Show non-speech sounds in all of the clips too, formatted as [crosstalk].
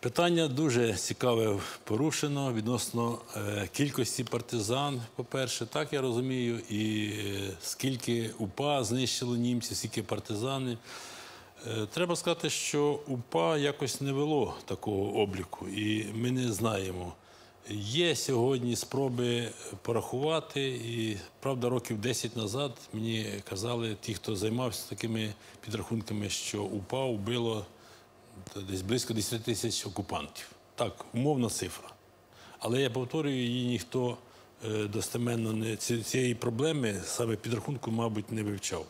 Питання дуже цікаве порушено відносно е, кількості партизан. По-перше, так я розумію, і е, скільки УПА знищило німців, скільки партизани. Е, Треба сказати, що УПА якось не вело такого обліку, і ми не знаємо. Є сьогодні спроби порахувати, і правда, років 10 назад мені казали ті, хто займався такими підрахунками, що УПА вбило десь близько 10 тисяч окупантів. Так, умовна цифра. Але я повторюю, її ніхто е, достеменно не цієї проблеми саме підрахунку, мабуть, не вивчав,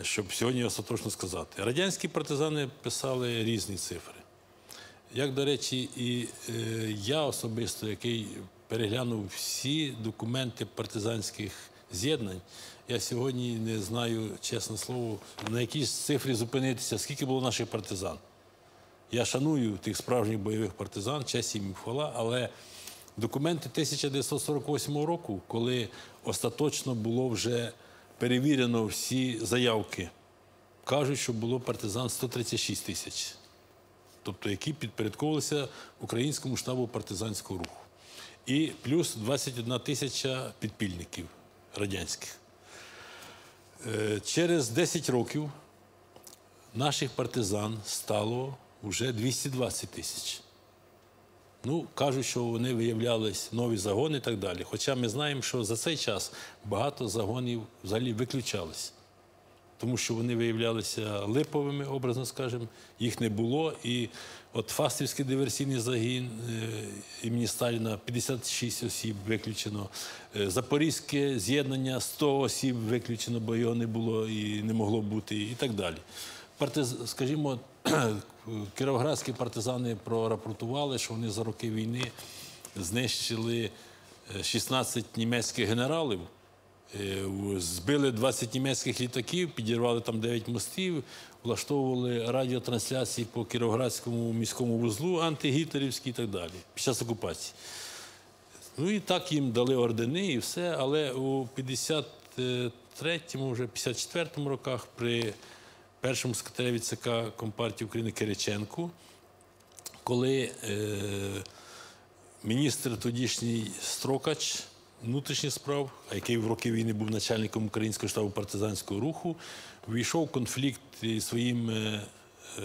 е, щоб сьогодні остаточно сказати. Радянські партизани писали різні цифри. Як, до речі, і е, я особисто, який переглянув всі документи партизанських з'єднань, я сьогодні не знаю, чесне слово, на якій цифрі зупинитися, скільки було наших партизан. Я шаную тих справжніх бойових партизан, честь їм хвала, але документи 1948 року, коли остаточно було вже перевірено всі заявки, кажуть, що було партизан 136 тисяч тобто які підпорядковувалися українському штабу партизанського руху. І плюс 21 тисяча підпільників радянських. Е, Через 10 років наших партизан стало вже 220 тисяч. Ну, кажуть, що вони виявлялись нові загони і так далі. Хоча ми знаємо, що за цей час багато загонів взагалі виключались тому що вони виявлялися липовими, образно скажемо, їх не було. І от Фастівський диверсійний загін е, імені Сталіна 56 осіб виключено. Е, Запорізьке з'єднання 100 осіб виключено, бо його не було і не могло бути, і так далі. Партиз, скажімо, [clears throat] кіровоградські партизани прорапортували, що вони за роки війни знищили е, 16 німецьких генералів. Е, Збили 20 німецьких літаків, підірвали там 9 мостів, влаштовували радіотрансляції по Кіровоградському міському вузлу, антигітлерівські і так далі, під час окупації. Ну і так їм дали ордени і все, але у 53-му, вже 54-му роках при першому секретарі ЦК Компартії України Кириченку, коли е, міністр тодішній Строкач внутрішніх справ, який в роки війни був начальником українського штабу партизанського руху, війшов в конфлікт із своїм е, е,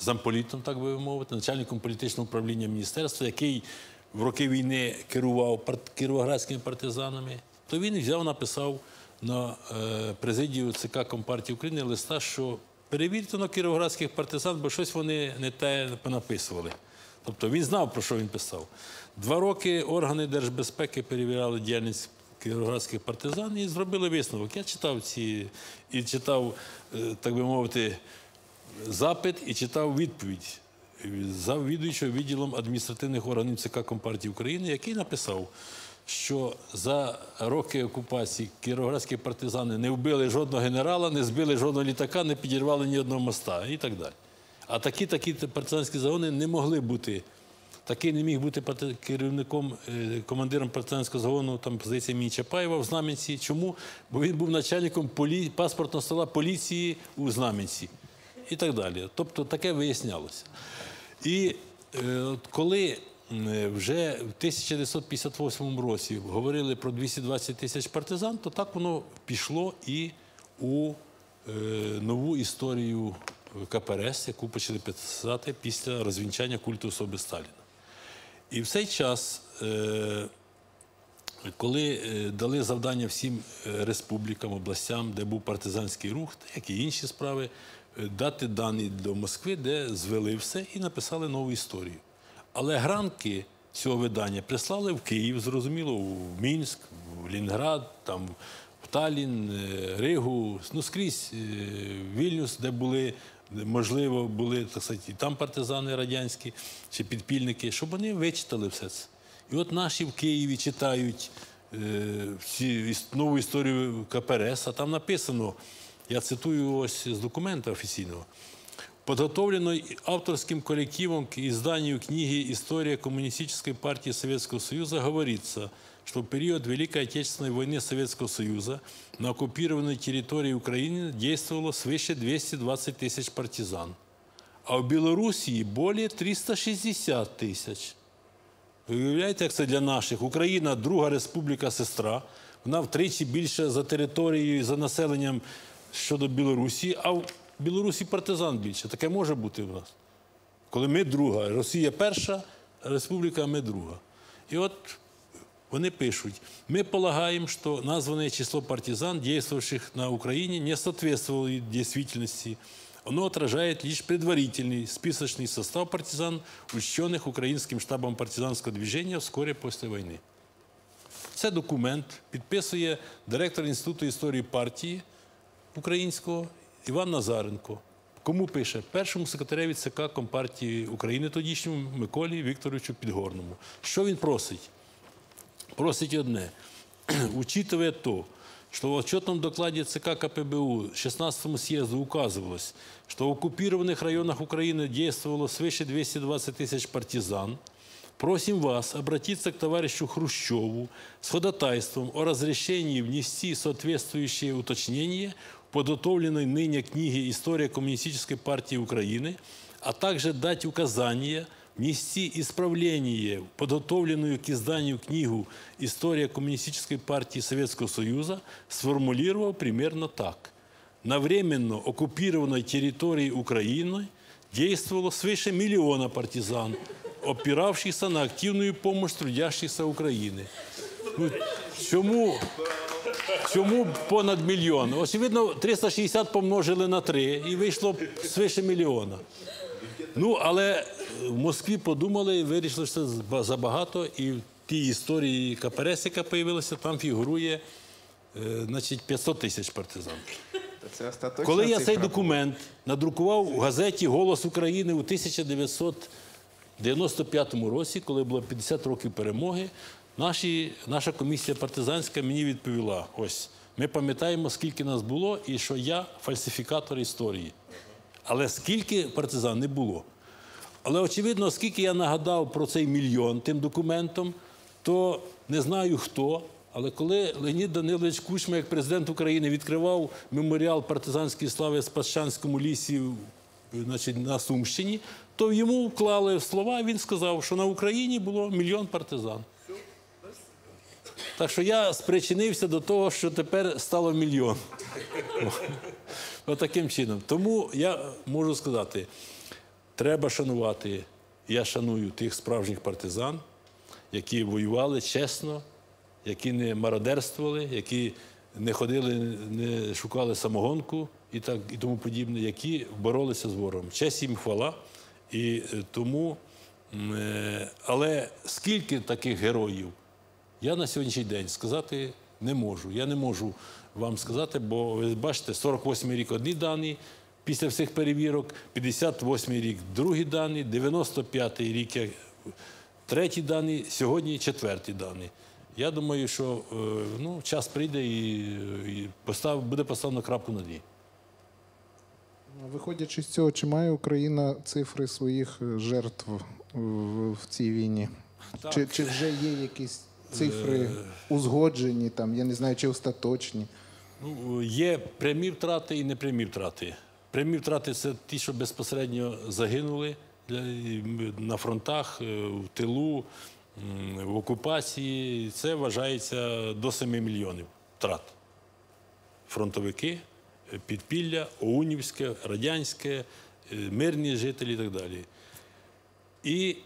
замполітом, так би мовити, начальником політичного управління міністерства, який в роки війни керував кіровоградськими партизанами, то він взяв, написав на е, президію ЦК Компартії України листа, що перевірте на кіровоградських партизан, бо щось вони не те понаписували. Тобто він знав, про що він писав. Два роки органи держбезпеки перевіряли діяльність кіровоградських партизан і зробили висновок. Я читав ці і читав, е, так би мовити, запит і читав відповідь завідуючого відділом адміністративних органів ЦК Компартії України, який написав, що за роки окупації кіровоградські партизани не вбили жодного генерала, не збили жодного літака, не підірвали ні одного моста і так далі. А такі такі партизанські загони не могли бути. Такий не міг бути керівником, е, командиром партизанського загону, там позиція імені Чапаєва в Знам'янці. Чому? Бо він був начальником полі... паспортного стола поліції у Знам'янці і так далі. Тобто таке вияснялося. І е, коли вже в 1958 році говорили про 220 тисяч партизан, то так воно пішло і у е, нову історію КПРС, яку почали писати після розвінчання культу особи Сталіна. І в цей час, е, коли е, дали завдання всім е, республікам, областям, де був партизанський рух, як і інші справи, е, дати дані до Москви, де звели все і написали нову історію. Але гранки цього видання прислали в Київ, зрозуміло, в Мінськ, в Лінград, там, в Талін, е, Ригу, ну скрізь е, Вільнюс, де були, можливо, були так сказати, і там партизани радянські чи підпільники, щоб вони вичитали все це. І от наші в Києві читають е, нову історію КПРС, а там написано, я цитую ось з документа офіційного Подготовленной авторским коллективом к изданию книги «История Коммунистической партии Советского Союза» говорится, что в период Великой Отечественной войны Советского Союза на оккупированной территории Украины действовало свыше 220 тысяч партизан. а в Білорусі більше 360 тисяч. Ви уявляєте, як це для наших? Україна друга республіка сестра. Вона втричі більше за територією і за населенням щодо Білорусі, а в Білорусі партизан більше. Таке може бути в нас. Коли ми друга, Росія перша, республіка, а ми друга. І от вони пишуть, мы полагаем, что названное число партизан, действовавших на Украине, не соответствовало действительности. Оно отражает лишь предварительный списочный состав партизан, учтенных Украинским штабом партизанского движения вскоре после войны. Це документ підписує директор Інституту історії партії українського Іван Назаренко. Кому пише? Першому секретареві ЦК Компартії України, тодішньому Миколі Вікторовичу Підгорному. Що він просить? Просить одне. [clears throat] Учитывая то, что в отчетном докладе ЦК КПБУ 16 съезду указывалось, что в оккупированных районах Украины действовало свыше 220 тысяч партизан, просим вас обратиться к товарищу Хрущеву с ходатайством о разрешении внести соответствующие уточнения в подготовленной ныне книге «История коммунистической партии Украины», а также дать указания внести исправление в подготовленную к изданию книгу «История коммунистической партии Советского Союза», сформулировал примерно так. На временно оккупированной территории Украины действовало свыше миллиона партизан, опиравшихся на активную помощь трудящихся України. Ну, чому, чому понад мільйон? Очевидно, 360 помножили на 3 і вийшло свише мільйона. Ну, але в Москві подумали і вирішили, що це забагато. І в тій історії КПРС, яка з'явилася, там фігурує е, значить, 500 тисяч партизан. Це Коли я цей документ надрукував у газеті Голос України у 1995 році, коли було 50 років перемоги, наші, наша комісія партизанська мені відповіла: ось ми пам'ятаємо, скільки нас було, і що я фальсифікатор історії. Але скільки партизан не було. Але очевидно, оскільки я нагадав про цей мільйон тим документом, то не знаю хто. Але коли Леонід Данилович Кучма, як президент України, відкривав меморіал партизанської слави в Спадщанському лісі значить, на Сумщині, то йому вклали слова, він сказав, що на Україні було мільйон партизан. Так що я спричинився до того, що тепер стало мільйон. Отаким чином. Тому я можу сказати, треба шанувати. Я шаную тих справжніх партизан, які воювали чесно, які не мародерствували, які не ходили, не шукали самогонку і так і тому подібне, які боролися з ворогом. Честь їм хвала. І е, тому, е, але скільки таких героїв? Я на сьогоднішній день сказати не можу. Я не можу вам сказати, бо ви бачите, 48-й рік одні дані після всіх перевірок, 58-й рік другі дані, 95-й рік треті дані, сьогодні четверті дані. Я думаю, що е, ну, час прийде і, постав, буде поставлено крапку над «і». Виходячи з цього, чи має Україна цифри своїх е, жертв в, в цій війні? Так. Чи, чи вже є якісь цифри узгоджені, там, я не знаю, чи остаточні? Ну, є прямі втрати і непрямі втрати. Прямі втрати це ті, що безпосередньо загинули на фронтах, е, в тилу, в окупації. Це вважається до 7 мільйонів втрат. Фронтовики, підпілля, Оунівське, радянське, е, мирні жителі і так далі. І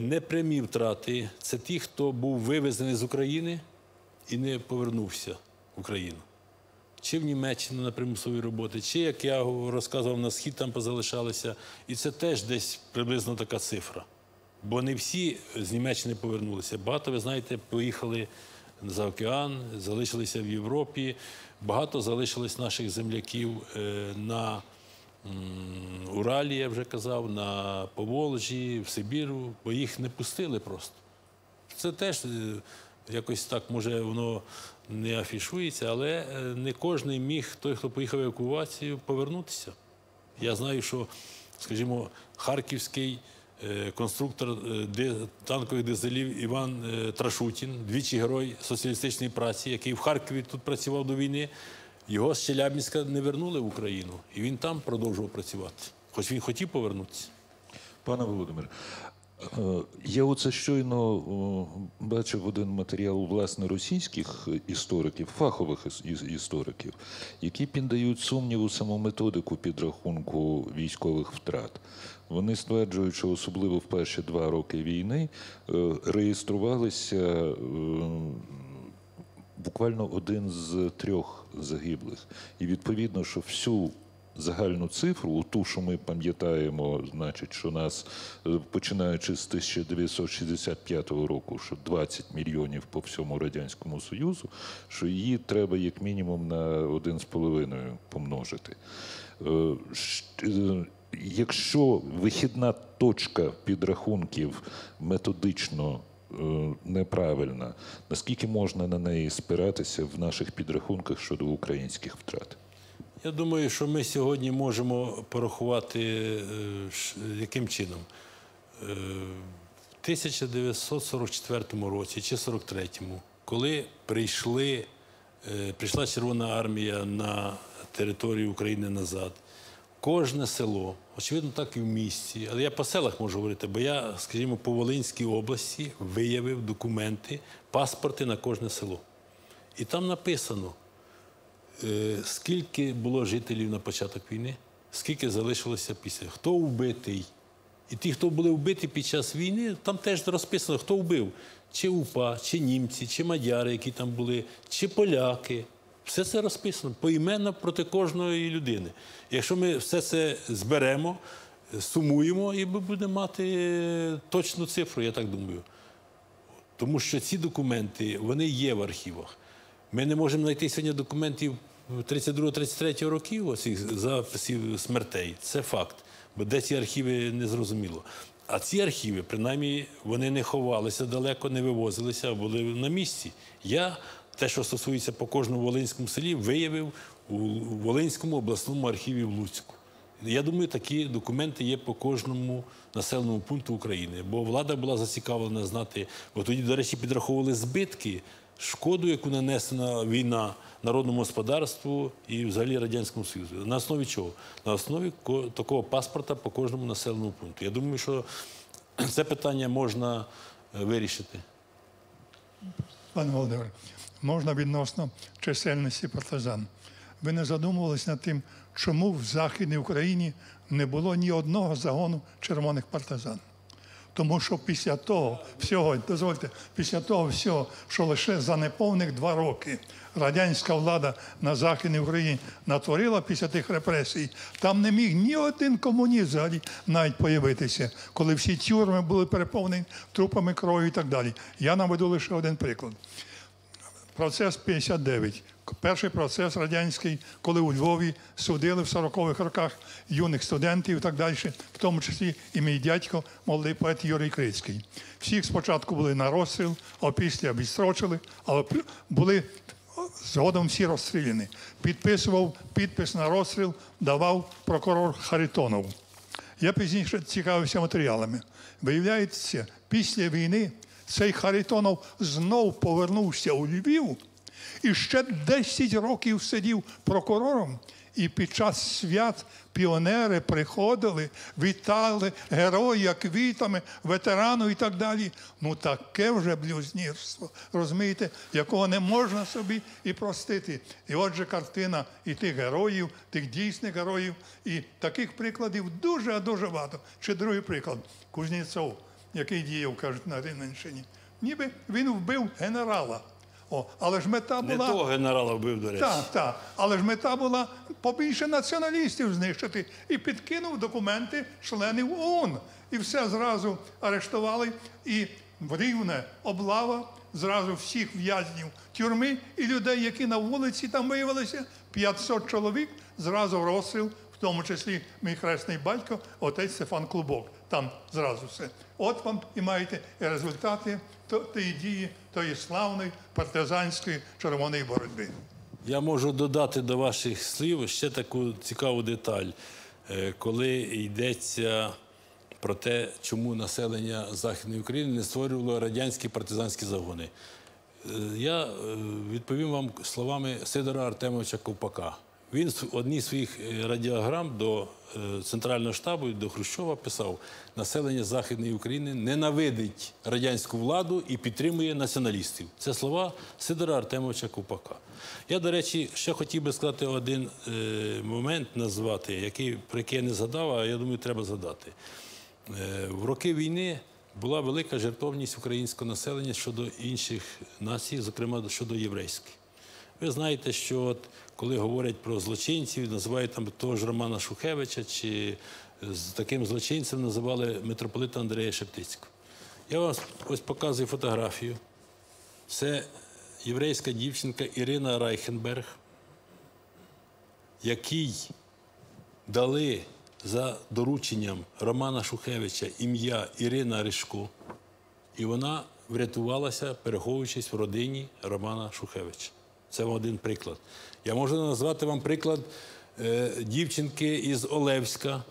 непрямі втрати це ті, хто був вивезений з України і не повернувся в Україну. Чи в Німеччину на примусові роботи, чи, як я розказував, на схід там позалишалися. І це теж десь приблизно така цифра. Бо не всі з Німеччини повернулися. Багато, ви знаєте, поїхали за океан, залишилися в Європі. Багато залишилось наших земляків е, на Уралі, я вже казав, на Поволжі, в Сибіру, бо їх не пустили просто. Це теж е, якось так, може, воно не афішується, але е, не кожен міг, той, хто поїхав в евакуацію, повернутися. Я знаю, що, скажімо, харківський е, конструктор танкових дизелів Іван Трашутін, двічі герой соціалістичної праці, який в Харкові тут працював до війни, його з Челябінська не вернули в Україну, і він там продовжував працювати. хоч він хотів повернутися. Пане Володимире, е, я оце щойно бачив один матеріал власне російських істориків, фахових іс- іс- істориків, які піддають сумніву саму методику підрахунку військових втрат. Вони стверджують, що особливо в перші два роки війни е, реєструвалися е, буквально один з трьох загиблих. І відповідно, що всю загальну цифру, ту, що ми пам'ятаємо, значить, що нас, е, починаючи з 1965 року, що 20 мільйонів по всьому Радянському Союзу, що її треба як мінімум на 1,5 помножити. Е, е, Якщо вихідна точка підрахунків методично неправильна, наскільки можна на неї спиратися в наших підрахунках щодо українських втрат? Я думаю, що ми сьогодні можемо порахувати, е, яким чином. Е, В 1944 році чи 43-му, коли прийшли, е, прийшла Червона армія на територію України назад, кожне село, очевидно, так і в місті, але я по селах можу говорити, бо я, скажімо, по Волинській області виявив документи, паспорти на кожне село. І там написано, Е, скільки було жителів на початок війни, скільки залишилося після, хто вбитий. І ті, хто були вбиті під час війни, там теж розписано, хто вбив. Чи УПА, чи німці, чи мадяри, які там були, чи поляки. Все це розписано поіменно проти кожної людини. Якщо ми все це зберемо, сумуємо, і ми будемо мати е, точну цифру, я так думаю. Тому що ці документи вони є в архівах. Ми не можемо знайти сьогодні документів 32-33 років, оцих записів смертей. Це факт. Бо де ці архіви не зрозуміло. А ці архіви, принаймні, вони не ховалися далеко, не вивозилися, а були на місці. Я те, що стосується по кожному волинському селі, виявив у Волинському обласному архіві в Луцьку. Я думаю, такі документи є по кожному населеному пункту України, бо влада була зацікавлена знати. Бо тоді, до речі, підраховували збитки, шкоду, яку нанесена війна народному господарству і взагалі радянському союзу. На основі чого? На основі такого паспорта по кожному населеному пункту. Я думаю, що [clears throat] це питання можна е, вирішити. Пане Володимире, можна відносно чисельності партизан. Ви не задумувались над тим, чому в Західній Україні не було ні одного загону червоних партизан. Тому що після того всього, дозвольте, після того всього, що лише за неповних два роки радянська влада на Західній Україні натворила після тих репресій, там не міг ні один комуніст взагалі навіть появитися, коли всі тюрми були переповнені трупами крові і так далі. Я наведу лише один приклад. Процес 59. Перший процес радянський, коли у Львові судили в 40-х роках юних студентів і так далі, в тому числі і мій дядько, молодий поет Юрій Крицький. Всіх спочатку були на розстріл, а після відстрочили, але були згодом всі розстріляні. Підписував підпис на розстріл, давав прокурор Харитонов. Я пізніше цікавився матеріалами. Виявляється, після війни цей Харитонов знов повернувся у Львів і ще 10 років сидів прокурором. І під час свят піонери приходили, вітали героя квітами, ветерану і так далі. Ну таке вже блюзнірство, розумієте, якого не можна собі і простити. І отже, картина і тих героїв, тих дійсних героїв, і таких прикладів дуже дуже багато. Чи другий приклад Кузнєцов, який діяв, кажуть, на Рівненщині. Ніби він вбив генерала. О, але ж мета Не була. того генерала вбив, до речі. Так, так. Але ж мета була побільше націоналістів знищити і підкинув документи членів ООН. І все зразу арештували. І в Рівне облава зразу всіх в'язнів тюрми і людей, які на вулиці там виявилися, 500 чоловік, зразу розстріл, в тому числі мій хресний батько, отець Стефан Клубок. Там зразу все. От вам і маєте і результати тієї дії, тої славної партизанської червоної боротьби. Я можу додати до ваших слів ще таку цікаву деталь, Е, коли йдеться про те, чому населення Західної України не створювало радянські партизанські загони. Е, Я е, відповім вам словами Сидора Артемовича Ковпака. Він в одній з своїх е, радіограм до е, Центрального штабу до Хрущова писав: населення Західної України ненавидить радянську владу і підтримує націоналістів. Це слова Сидора Артемовича Купака. Я, до речі, ще хотів би сказати один е, момент назвати, який, про який я не згадав, а я думаю, треба згадати. В роки війни була велика жертовність українського населення щодо інших націй, зокрема щодо єврейської. Ви знаєте, що от, коли говорять про злочинців, називають там того ж Романа Шухевича, чи з таким злочинцем називали митрополита Андрея Шептицького. Я вам ось показую фотографію. Це єврейська дівчинка Ірина Райхенберг, якій дали за дорученням Романа Шухевича ім'я Ірина Ришко, і вона врятувалася, переховуючись в родині Романа Шухевича. Це один приклад. Я можу назвати вам приклад е, дівчинки із Олевська,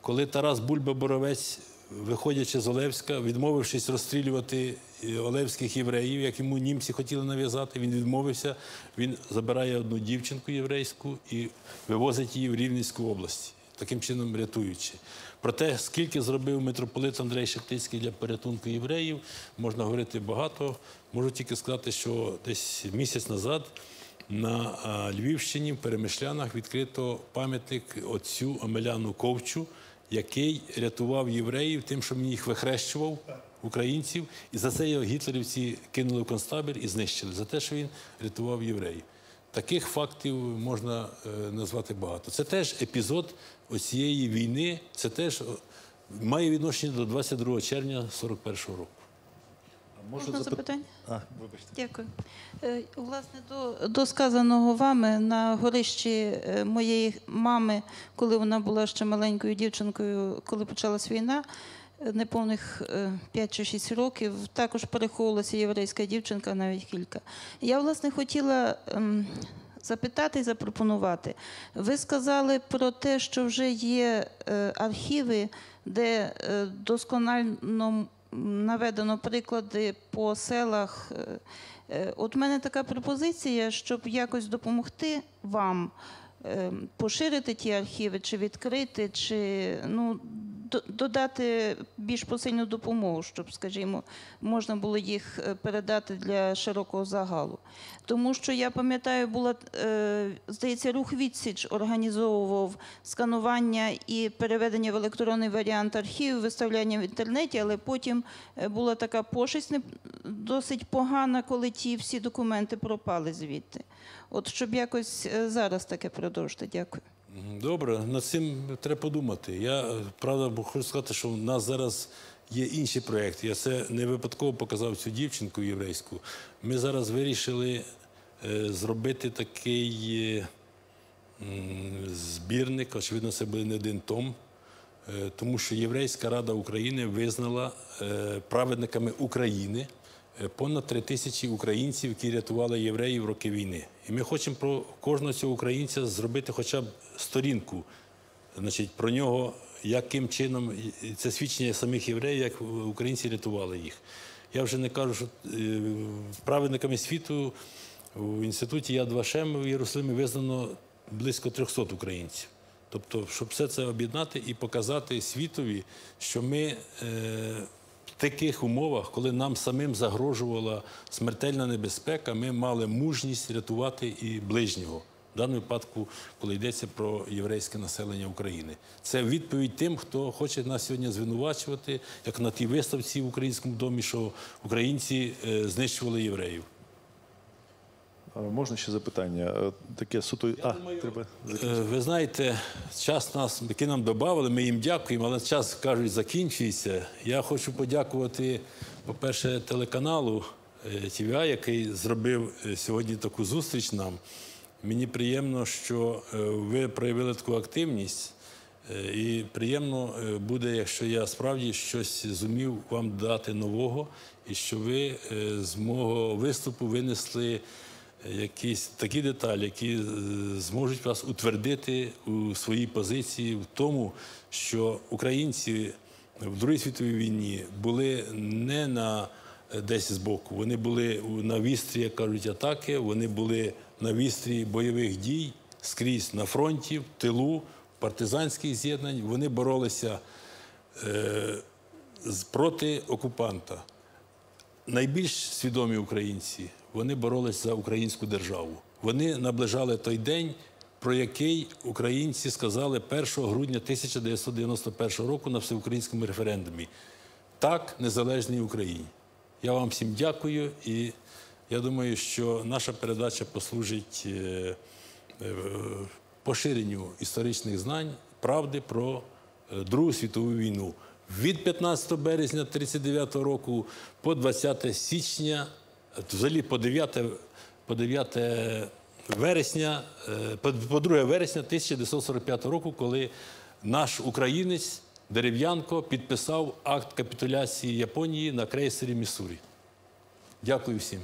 коли Тарас Бульба Боровець, виходячи з Олевська, відмовившись розстрілювати е, олевських євреїв, як йому німці хотіли нав'язати, він відмовився. Він забирає одну дівчинку єврейську і вивозить її в Рівненську область, таким чином рятуючи. Про те, скільки зробив митрополит Андрей Шептицький для порятунку євреїв, можна говорити багато. Можу тільки сказати, що десь місяць назад на Львівщині, в Перемишлянах, відкрито пам'ятник отцю Омеляну Ковчу, який рятував євреїв тим, що він їх вихрещував, українців, і за це його гітлерівці кинули в концтабір і знищили, за те, що він рятував євреїв. Таких фактів можна е, назвати багато. Це теж епізод оцієї війни, це теж має відношення до 22 червня 41-го року. Можна запитання? А, вибачте. Дякую. Е, Власне, до, до сказаного вами на горищі е, моєї мами, коли вона була ще маленькою дівчинкою, коли почалась війна, е, неповних 5 чи 6 років, також переховувалася єврейська дівчинка, навіть кілька. Я, власне, хотіла. ем, Запитати і запропонувати. Ви сказали про те, що вже є е, архіви, де е, досконально наведено приклади по селах. Е, е, От в мене така пропозиція, щоб якось допомогти вам е, поширити ті архіви, чи відкрити, чи ну, додати більш посильну допомогу, щоб, скажімо, можна було їх е, передати для широкого загалу. Тому що я пам'ятаю, була е, здається, рух відсіч організовував сканування і переведення в електронний варіант архівів, виставляння в інтернеті, але потім е, була така пошесть досить погана, коли ті всі документи пропали звідти. От щоб якось зараз таке продовжити. Дякую. Добре, над цим треба подумати. Я е, правда хочу сказати, що в нас зараз є інші проекти. Я це не випадково показав цю дівчинку єврейську. Ми зараз вирішили е, зробити такий е, збірник. Очевидно, це буде не один том. Тому що Єврейська Рада України визнала праведниками України понад три тисячі українців, які рятували євреїв в роки війни. І ми хочемо про кожного цього українця зробити хоча б сторінку, значить, про нього, яким чином це свідчення самих євреїв, як українці рятували їх. Я вже не кажу, що е, праведниками світу в інституті Яд Вашем в Єрусалимі визнано близько 300 українців. Тобто, щоб все це об'єднати і показати світові, що ми е, таких умовах, коли нам самим загрожувала смертельна небезпека, ми мали мужність рятувати і ближнього. В даному випадку, коли йдеться про єврейське населення України, це відповідь тим, хто хоче нас сьогодні звинувачувати, як на тій виставці в українському домі, що українці е, знищували євреїв. Можна ще запитання? Е, Таке суто. А, треба Е, Ви знаєте, час нас, який нам додали, ми їм дякуємо, але час, кажуть, закінчується. Я хочу подякувати, по-перше, телеканалу е, ТВА, який зробив сьогодні таку зустріч нам. Мені приємно, що ви проявили таку активність. І приємно буде, якщо я справді щось зумів вам дати нового, і що ви з мого виступу винесли якісь такі деталі, які е, зможуть вас утвердити у своїй позиції в тому, що українці в Другій світовій війні були не на е, десь збоку, вони були на вістрі, як кажуть, атаки, вони були на вістрі бойових дій скрізь на фронті, в тилу, партизанських з'єднань. Вони боролися е, з- проти окупанта. Найбільш свідомі українці вони боролись за українську державу. Вони наближали той день, про який українці сказали 1 грудня 1991 року на всеукраїнському референдумі. Так, незалежній Україні. Я вам всім дякую, і я думаю, що наша передача послужить е, е, поширенню історичних знань, правди про е, Другу світову війну. Від 15 березня 1939 року по 20 січня, взагалі по 9, по 9 вересня, е, по по 2 вересня 1945 року, коли наш українець Дерев'янко підписав акт капітуляції Японії на крейсері Міссурі. Дякую всім.